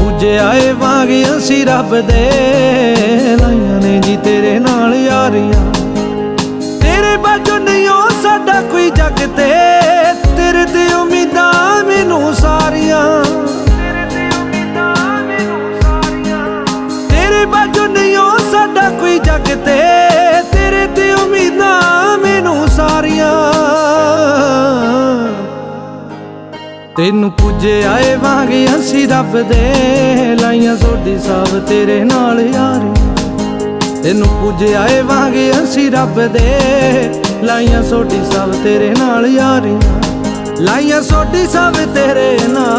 ਪੂਜੇ ਆਏ ਵਾਂਗੇ ਅਸੀਂ ਰੱਬ ਦੇ ਲਾਈਆਂ ਨੇ ਜੀ ਤੇਰੇ ਨਾਲ ਯਾਰੀਆਂ। ਤੇਰੇ ਬਾਝੋਂ ਨਹੀਂ ਉਹ ਸਾਡਾ ਕੋਈ ਜੱਗ ਤੇ ਤੈਨੂੰ ਪੁੱਜੇ ਆਏ ਵਾਂਗੇ ਅਸੀਂ ਰੱਬ ਦੇ ਲਾਈਆਂ ਸੋਡੀ ਸਭ ਤੇਰੇ ਨਾਲ ਯਾਰੀ। ਤੈਨੂੰ ਪੁੱਜੇ ਆਏ ਵਾਂਗੇ ਅਸੀਂ ਰੱਬ ਦੇ ਲਾਈਆਂ ਸੋਡੀ ਸਭ ਤੇਰੇ ਨਾਲ ਯਾਰੀ। ਲਾਈਆਂ ਸੋਡੀ ਸਭ ਤੇਰੇ ਨਾਲ